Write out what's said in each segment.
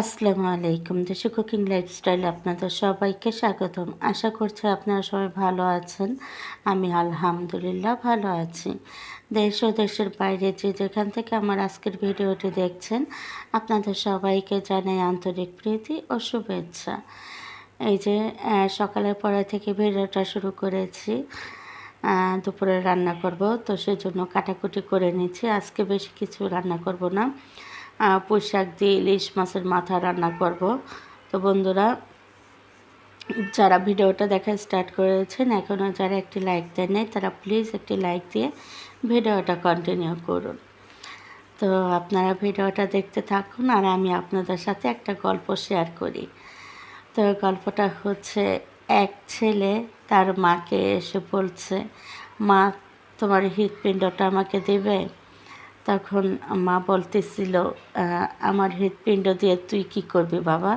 আসসালামু আলাইকুম। দেশে কুকিং লাইফস্টাইল আপনাদের সবাইকে স্বাগতম। আশা করছি আপনারা সবাই ভালো আছেন। আমি আলহামদুলিল্লাহ ভালো আছি। দেশ ও দেশের বাইরে যে যেখান থেকে আমার আজকের ভিডিওটি দেখছেন, আপনাদের সবাইকে জানাই আন্তরিক প্রীতি ও শুভেচ্ছা। এই যে সকালের পরে থেকে ভিডিওটা শুরু করেছি। দুপুরে রান্না করব, তো সেজন্য কাটাকুটি করে নিচ্ছি। আজকে বেশি কিছু রান্না করব না। আহ, পুঁই শাক দিয়ে ইলিশ মাছের মাথা রান্না করব। তো বন্ধুরা যারা ভিডিওটা দেখা স্টার্ট করেছেন এখনও যারা একটি লাইক দেন নাই তারা প্লিজ একটি লাইক দিয়ে ভিডিওটা কন্টিনিউ করুন। তো আপনারা ভিডিওটা দেখতে থাকুন আর আমি আপনাদের সাথে একটা গল্প শেয়ার করি। তো গল্পটা হচ্ছে এক ছেলে তার মাকে এসে বলছে মা তোমার হৃৎপিণ্ডটা আমাকে দেবে? তখন মা বলতেছিল আমার হৃৎপিণ্ড দিয়ে তুই কি করবি বাবা?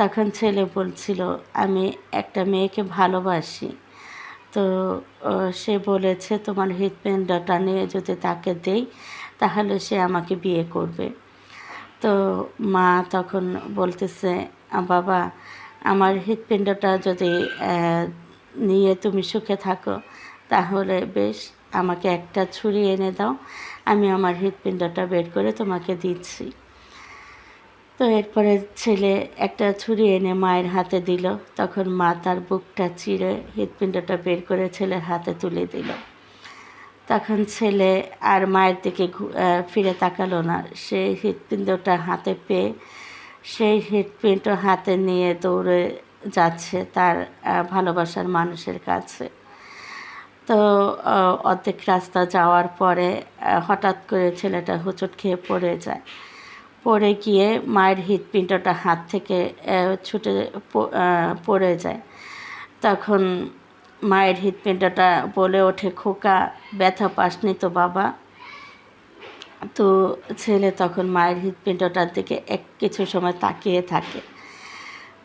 তখন ছেলে বলছিল, আমি একটা মেয়েকে ভালোবাসি। তো সে বলেছে, তোমার হৃৎপিণ্ডটা নিয়ে যদি তাকে দেই, তাহলে সে আমাকে বিয়ে করবে। তো মা তখন বলতেছে বাবা, আমার হৃৎপিণ্ডটা যদি নিয়ে তুমি সুখে থাকো, তাহলে বেশ, আমাকে একটা ছুরি এনে দাও। আমি আমার হৃৎপিণ্ডটা বের করে তোমাকে দিচ্ছি। তো এরপরে ছেলে একটা ছুরি এনে মায়ের হাতে দিল। তখন মা তার বুকটা চিরে হৃৎপিণ্ডটা বের করে ছেলের হাতে তুলে দিল। তখন ছেলে আর মায়ের দিকে ফিরে তাকালো না। সে হৃৎপিণ্ডটা হাতে পেয়ে সেই হৃৎপিণ্ড হাতে নিয়ে দৌড়ে যাচ্ছে তার ভালোবাসার মানুষের কাছে। তো অর্ধেক রাস্তা যাওয়ার পরে হঠাৎ করে ছেলেটা হোঁচট খেয়ে পড়ে যায়। পড়ে গিয়ে মায়ের হৃৎপিণ্ডটা হাত থেকে ছুটে পড়ে যায়। তখন মায়ের হৃৎপিণ্ডটা বলে ওঠে, খোকা, ব্যথা পাসনি তো বাবা। তো ছেলে তখন মায়ের হৃৎপিণ্ডটার দিকে এক কিছু সময় তাকিয়ে থাকে।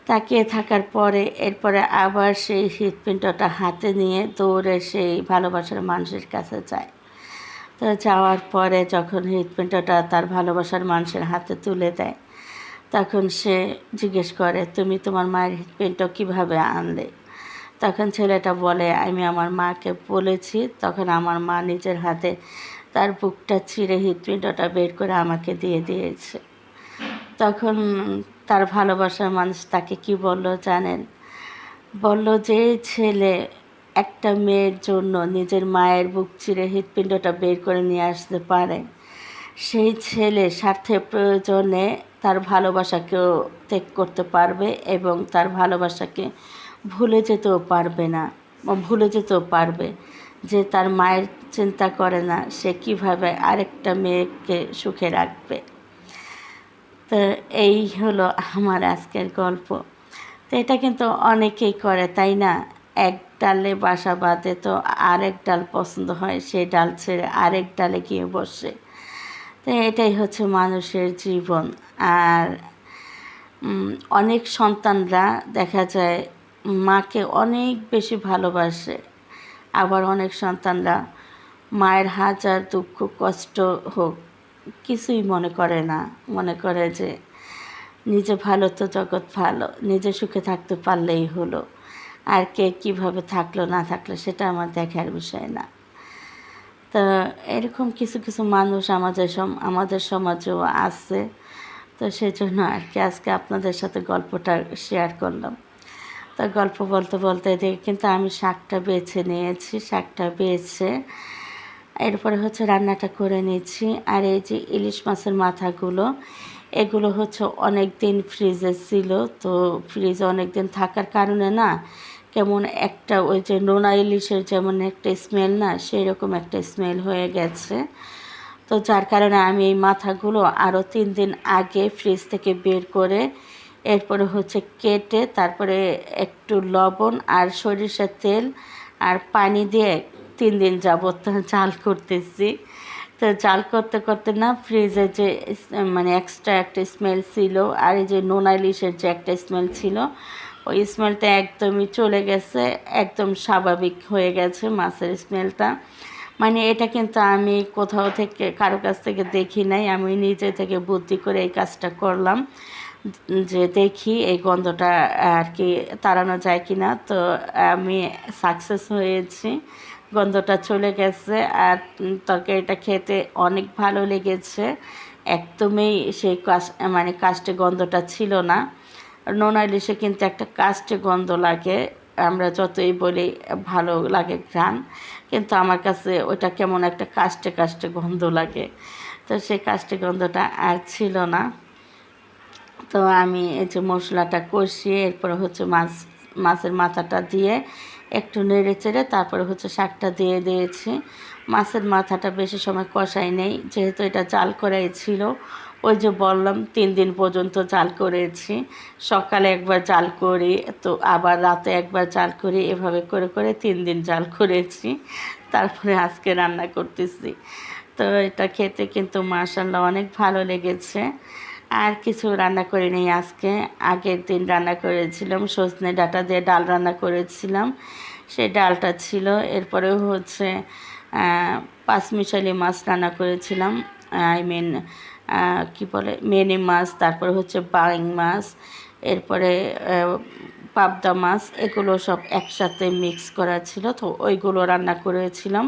তাকিয়ে থাকার পরে এরপরে আবার সেই হৃৎপিণ্ডটা হাতে নিয়ে দৌড়ে সেই ভালোবাসার মানুষের কাছে যায়। তো যাওয়ার পরে যখন হৃৎপিণ্ডটা তার ভালোবাসার মানুষের হাতে তুলে দেয়, তখন সে জিজ্ঞেস করে, তুমি তোমার মায়ের হৃৎপিণ্ড কীভাবে আনলে? তখন ছেলেটা বলে, আমি আমার মাকে বলেছি, তখন আমার মা নিজের হাতে তার বুকটা ছিঁড়ে হৃৎপিণ্ডটা বের করে আমাকে দিয়ে দিয়েছে। তখন তার ভালোবাসার মানুষ তাকে কি বলল জানেন? বলল যে ছেলে একটা মেয়ের জন্য নিজের মায়ের বুক চিরে হৃৎপিণ্ডটা বের করে নিয়ে আসতে পারে। সেই ছেলে স্বার্থের প্রয়োজনে তার ভালোবাসাকেও ত্যাগ করতে পারবে এবং তার ভালোবাসাকে ভুলে যেতেও পারবে না ভুলে যেতেও পারবে যে তার মায়ের চিন্তা করে না, সে কীভাবে আরেকটা মেয়েকে সুখে রাখবে। তো এই হলো আমার আজকের গল্প। তো এটা কিন্তু অনেকেই করে, তাই না? এক ডালে বাসা বাঁধে তো আরেক ডাল পছন্দ হয় সেই ডাল ছেড়ে আরেক ডালে গিয়ে বসে। তো এটাই হচ্ছে মানুষের জীবন। আর অনেক সন্তানরা দেখা যায় মাকে অনেক বেশি ভালোবাসে। আবার অনেক সন্তানরা মায়ের হাজার দুঃখ কষ্ট হোক কিছুই মনে করে না। মনে করে যে নিজে ভালো তো জগৎ ভালো, নিজে সুখে থাকতে পারলেই হলো। আর কে কীভাবে থাকল না থাকল সেটা আমার দেখার বিষয় না। তো এরকম কিছু কিছু মানুষ আমাদের আমাদের সমাজেও আছে। তো সেই জন্য আর কি আজকে আপনাদের সাথে গল্পটা শেয়ার করলাম। তো গল্প বলতে বলতে দেখি কিন্তু আমি শাকটা বেছে নিয়েছি, শাকটা বেছে এরপরে হচ্ছে রান্নাটা করে নিচ্ছি। আর এই যে ইলিশ মাছের মাথাগুলো, এগুলো হচ্ছে অনেক দিন ফ্রিজে ছিল। তো ফ্রিজে অনেক দিন থাকার কারণে না, কেমন একটা ওই যে নোনা ইলিশের যেমন একটা স্মেল না সেই রকম একটা স্মেল হয়ে গেছে। তো যার কারণে আমি এই মাথাগুলো আরও তিন দিন আগে ফ্রিজ থেকে বের করে, এরপরে হচ্ছে কেটে তারপরে একটু লবণ আর সরিষার তেল আর পানি দিয়ে তিন দিন যাবত জাল করতেছি। তো জাল করতে করতে না ফ্রিজে যে মানে এক্সট্রা একটা স্মেল ছিল, আর এই যে নোনা ইলিশের যে একটা স্মেল ছিল, ওই স্মেলটা একদমই চলে গেছে, একদম স্বাভাবিক হয়ে গেছে মাছের স্মেলটা মানে এটা কিন্তু আমি কোথাও থেকে, কারও কাছ থেকে দেখি নাই, আমি নিজে থেকে বুদ্ধি করে এই কাজটা করলাম, যে দেখি এই গন্ধটা আর কি তাড়ানো যায় কি না তো আমি সাকসেস হয়েছি। গন্ধটা চলে গেছে আর তরকারিটা খেতে অনেক ভালো লেগেছে। একদমই সেই কাজ মানে কাস্টে গন্ধটা ছিল না। নোনা ইলিশে কিন্তু একটা কাস্টে গন্ধ লাগে। আমরা যতই বলি, ভালো লাগে ঘ্রাণ। কিন্তু আমার কাছে ওটা কেমন একটা কাস্টে কাস্টে গন্ধ লাগে। তো সেই কাস্টে গন্ধটা আর ছিল না। তো আমি এই যে মশলাটা কষিয়ে, এরপরে হচ্ছে মাছ, মাছের মাথাটা দিয়ে একটু নেড়ে চেড়ে তারপরে হচ্ছে শাকটা দিয়ে দিয়েছি। মাছের মাথাটা বেশি সময় কষাই নেই, যেহেতু এটা জাল করাই ছিল। ওই যে বললাম, তিন দিন পর্যন্ত জাল করেছি। সকালে একবার জাল করি, তো আবার রাতে একবার জাল করি, এভাবে করে করে তিন দিন জাল করেছি। তারপরে আজকে রান্না করতেছি। তো এটা খেতে কিন্তু মার্শাল্লাহ অনেক ভালো লেগেছে। আর কিছু রান্না করে নিই আজকে। আগের দিন রান্না করেছিলাম, সজনে ডাটা দিয়ে ডাল রান্না করেছিলাম। সেই ডালটা ছিল। এরপরেও হচ্ছে পাঁচমিশালি মাছ রান্না করেছিলাম। আই মিন কি বলে, মেনি মাছ, তারপরে হচ্ছে বাইং মাছ, এরপরে পাবদা মাছ, এগুলো সব একসাথে মিক্স করা ছিল। তো ওইগুলো রান্না করেছিলাম।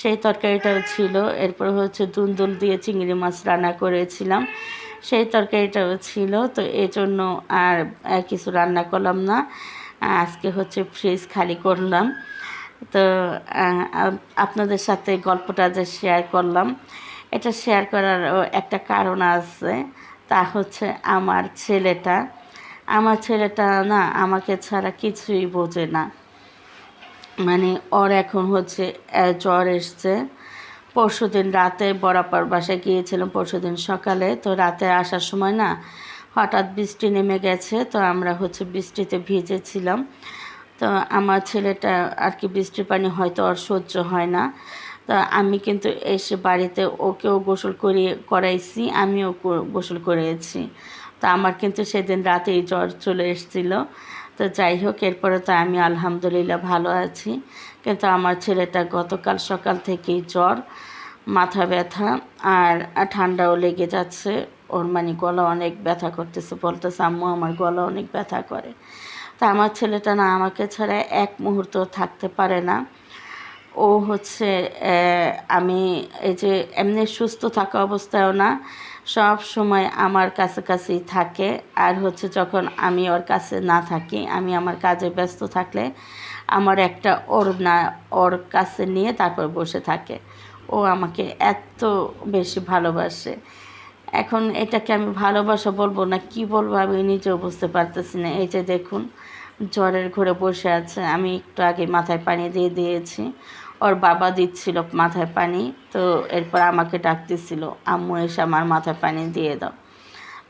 সেই তরকারিটাও ছিল। এরপরে হচ্ছে দুন্দুল দিয়ে চিংড়ি মাছ রান্না করেছিলাম। সেই তরকারিটাও ছিল, তো এই জন্য আর কিছু রান্না করলাম না। আজকে হচ্ছে ফ্রিজ খালি করলাম। তো আপনাদের সাথে গল্পটা যে শেয়ার করলাম, এটা শেয়ার করার একটা কারণ আছে। তা হচ্ছে আমার ছেলেটা আমার ছেলেটা না আমাকে ছাড়া কিছুই বোঝে না। মানে ওর এখন হচ্ছে জ্বর এসছে। পরশু দিন রাতে বরাবর বাসায় গিয়েছিলাম পরশু দিন সকালে। তো রাতে আসার সময় না, হঠাৎ বৃষ্টি নেমে গেছে, তো আমরা হচ্ছে বৃষ্টিতে ভিজেছিলাম। তো আমার ছেলেটা আর কি বৃষ্টির পানি হয়তো আর সহ্য হয় না। তা আমি কিন্তু এসে বাড়িতে ওকেও গোসল করিয়ে করাইছি, আমিও গোসল করিয়েছি তা আমার কিন্তু সেদিন রাতেই জ্বর চলে এসেছিল। তো যাই হোক, এরপরে তো আমি আলহামদুলিল্লাহ ভালো আছি। কিন্তু আমার ছেলেটা গতকাল সকাল থেকেই জ্বর, মাথা ব্যথা আর ঠান্ডাও লেগে যাচ্ছে। ওর মানে গলা অনেক ব্যথা করতেছে, বলতেছে, আম্মু, আমার গলা অনেক ব্যথা করে। তা আমার ছেলেটা না আমাকে ছাড়া এক মুহূর্ত থাকতে পারে না। ও হচ্ছে আমি এই যে এমনি সুস্থ থাকা অবস্থায়ও না, সব সময় আমার কাছাকাছি থাকে। আর হচ্ছে যখন আমি ওর কাছে না থাকি, আমি আমার কাজে ব্যস্ত থাকলে আমার একটা ওর না, ওর কাছে নিয়ে তারপর বসে থাকে। ও আমাকে এত বেশি ভালোবাসে। এখন এটাকে আমি ভালোবাসা বলব না, কি বলব আমি নিজেও বুঝতে পারতেছি না। এই যে দেখুন, জ্বরের ঘরে বসে আছে। আমি একটু আগে মাথায় পানি দিয়ে দিয়েছি। ওর বাবা দিচ্ছিল মাথায় পানি, তো এরপর আমাকে ডাকতেছিল, আম্মু, এসে আমার মাথায় পানি দিয়ে দাও।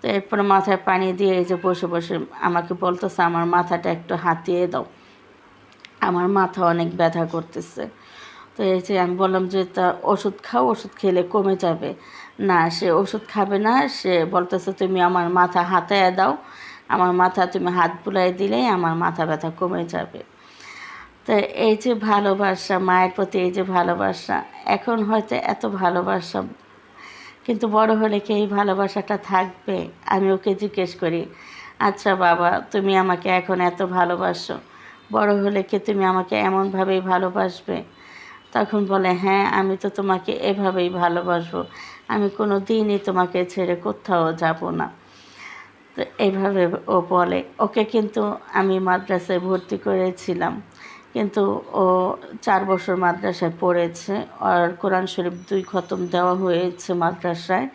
তো এরপর মাথায় পানি দিয়ে এই যে বসে বসে আমাকে বলতেছে, আমার মাথাটা একটু হাতিয়ে দাও। আমার মাথা অনেক ব্যথা করতেছে। তো এই যে আমি বললাম যে, তা ওষুধ খাও, ওষুধ খেলে কমে যাবে। না, সে ওষুধ খাবে না, সে বলতেছে, তুমি আমার মাথা হাতায় দাও। আমার মাথা, তুমি হাত বুলাই দিলেই আমার মাথা ব্যথা কমে যাবে। তো এই যে ভালোবাসা, মায়ের প্রতি এই যে ভালোবাসা, এখন হয়তো এত ভালোবাসা, কিন্তু বড় হলে কি এই ভালোবাসাটা থাকবে? আমি ওকে জিজ্ঞেস করি আচ্ছা বাবা, তুমি আমাকে এখন এত ভালোবাসো। বড় হলে কি তুমি আমাকে এমনভাবেই ভালোবাসবে? তখন বলে হ্যাঁ আমি তো তোমাকে এভাবেই ভালোবাসবো। আমি কোনো দিনই তোমাকে ছেড়ে কোথাও যাব না। তো এইভাবে ও বলে। ওকে কিন্তু আমি মাদ্রাসায় ভর্তি করেছিলাম। কিন্তু ও চার বছর মাদ্রাসায় পড়েছে। আর কোরআন শরীফ দুই খতম দেওয়া হয়েছে মাদ্রাসায়।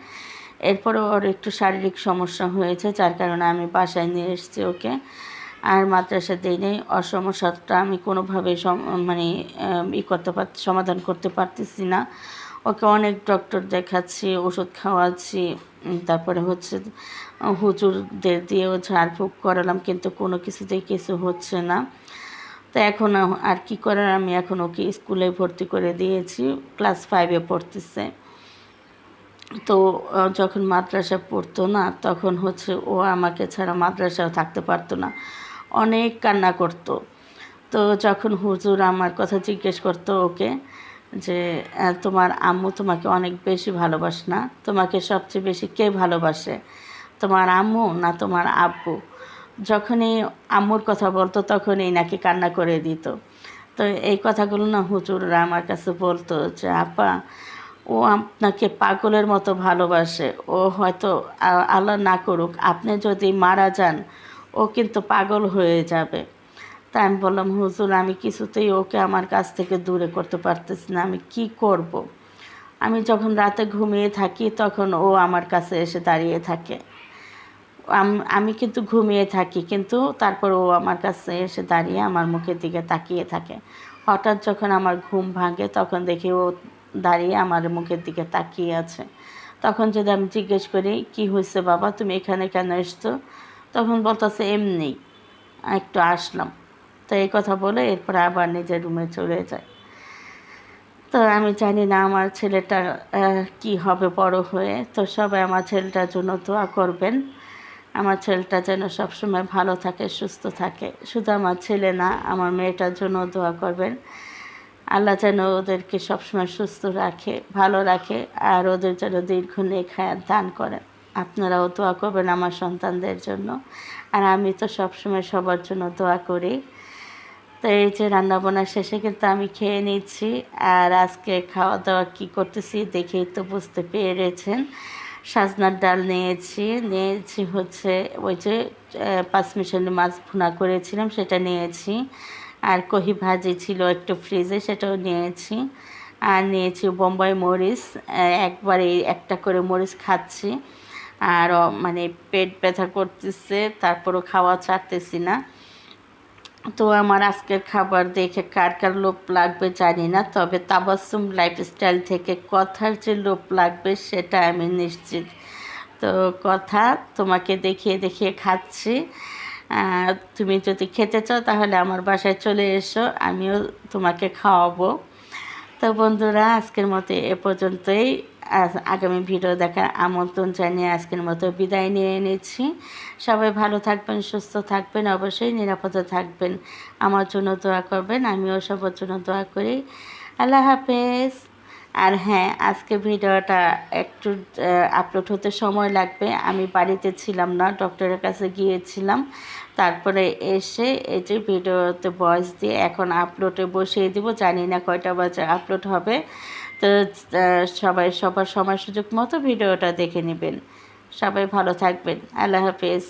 এরপরে ওর একটু শারীরিক সমস্যা হয়েছে, যার কারণে আমি বাসায় নিয়ে এসেছি ওকে। আর মাদ্রাসা দিই নেই অসমস্যাটা আমি কোনোভাবে মানে ই করতে পার, সমাধান করতে পারতেছি না। ওকে অনেক ডক্টর দেখাচ্ছি, ওষুধ খাওয়াচ্ছি তারপরে হচ্ছে হুজুরদের দিয়েও ঝাড়ফুঁক করালাম, কিন্তু কোনো কিছুতেই কিছু হচ্ছে না। তো এখন আর কি করার আমি এখন ওকে স্কুলে ভর্তি করে দিয়েছি, ক্লাস ফাইভে পড়তেছে। তো যখন মাদ্রাসা পড়তো না, তখন হচ্ছে ও আমাকে ছাড়া মাদ্রাসাও থাকতে পারতো না। অনেক কান্না করতো। তো যখন হুজুর আমার কথা জিজ্ঞেস করতো ওকে যে তোমার আম্মু তোমাকে অনেক বেশি ভালোবাসে না? তোমাকে সবচেয়ে বেশি কে ভালোবাসে? তোমার আম্মু না তোমার আব্বু? যখনই আম্মুর কথা বলতো তখনই নাকি কান্না করে দিত। তো এই কথাগুলো না হুজুররা আমার কাছে বলতো যে, আপা, ও আপনাকে পাগলের মতো ভালোবাসে। ও হয়তো আল্লাহ না করুক। আপনি যদি মারা যান ও কিন্তু পাগল হয়ে যাবে। তাই আমি বললাম, হুজুর, আমি কিছুতেই ওকে আমার কাছ থেকে দূরে করতে পারতেছি না, আমি কি করব। আমি যখন রাতে ঘুমিয়ে থাকি, তখন ও আমার কাছে এসে দাঁড়িয়ে থাকে। আমি কিন্তু ঘুমিয়ে থাকি, কিন্তু তারপর ও আমার কাছে এসে দাঁড়িয়ে আমার মুখের দিকে তাকিয়ে থাকে। হঠাৎ যখন আমার ঘুম ভাঙে, তখন দেখি ও দাঁড়িয়ে আমার মুখের দিকে তাকিয়ে আছে। তখন যদি আমি জিজ্ঞেস করি, কি হয়েছে বাবা? তুমি এখানে কেন এসছো? তখন বলতেছে, এমনি। একটু আসলাম। তো এই কথা বলে এরপর আবার নিজের রুমে চলে যায়। তো আমি জানি না আমার ছেলেটা কি হবে বড় হয়ে। তো সবাই আমার ছেলেটার জন্য দোয়া করবেন। আমার ছেলেটা যেন সবসময় ভালো থাকে, সুস্থ থাকে। শুধু আমার ছেলে না, আমার মেয়েটার জন্য দোয়া করবেন। আল্লাহ যেন ওদেরকে সবসময় সুস্থ রাখে, ভালো রাখে, আর ওদের যেন দীর্ঘ হায়াত দান করেন। আপনারাও দোয়া করবেন আমার সন্তানদের জন্য। আর আমি তো সবসময় সবার জন্য দোয়া করি। তো এই যে রান্নাবান্না শেষে কিন্তু আমি খেয়ে নিচ্ছি। আর আজকে খাওয়া দাওয়া কী করতেছি দেখেই তো বুঝতে পেরেছেন। সাজনার ডাল নিয়েছি নিয়েছি হচ্ছে ওই যে পাঁচমিশালি মাছ ভুনা করেছিলাম সেটা নিয়েছি। আর কহি ভাজি ছিল একটু ফ্রিজে সেটাও নিয়েছি। আর নিয়েছি বোম্বাই মরিচ একবারে একটা করে মরিচ খাচ্ছি। আর মানে পেট ব্যথা করতেছে, তারপরও খাওয়া ছাড়তেছি না। তো আমার আজকের খাবার দেখে কার কার লোভ লাগবে জানি না, তবে তাবাসুম লাইফস্টাইল থেকে কথার যে লোভ লাগবে সেটা আমি নিশ্চিত। তো কথা তোমাকে দেখিয়ে দেখিয়ে খাচ্ছি। তুমি যদি খেতে চাও তাহলে আমার বাসায় চলে এসো, আমিও তোমাকে খাওয়াবো। তো বন্ধুরা, আজকের মতো এ পর্যন্তই। আজ- আগামী ভিডিও দেখার আমন্ত্রণ জানিয়ে আজকের মতো বিদায় নিয়ে নিচ্ছি। সবাই ভালো থাকবেন, সুস্থ থাকবেন, অবশ্যই নিরাপদে থাকবেন। আমার জন্য দোয়া করবেন, আমিও সবার জন্য দোয়া করি। আল্লাহ হাফেজ। আর হ্যাঁ আজকে ভিডিওটা একটু আপলোড হতে সময় লাগবে। আমি বাড়িতে ছিলাম না ডক্টরের কাছে গিয়েছিলাম। তারপরে এসে এই যে ভিডিওতে ভয়েস দিয়ে এখন আপলোডে বসিয়ে দিব। জানি না কয়টা বাজে আপলোড হবে। তো সবাই সবার সময় সুযোগ মতো ভিডিওটা দেখে নেবেন। সবাই ভালো থাকবেন। আল্লাহ হাফেজ।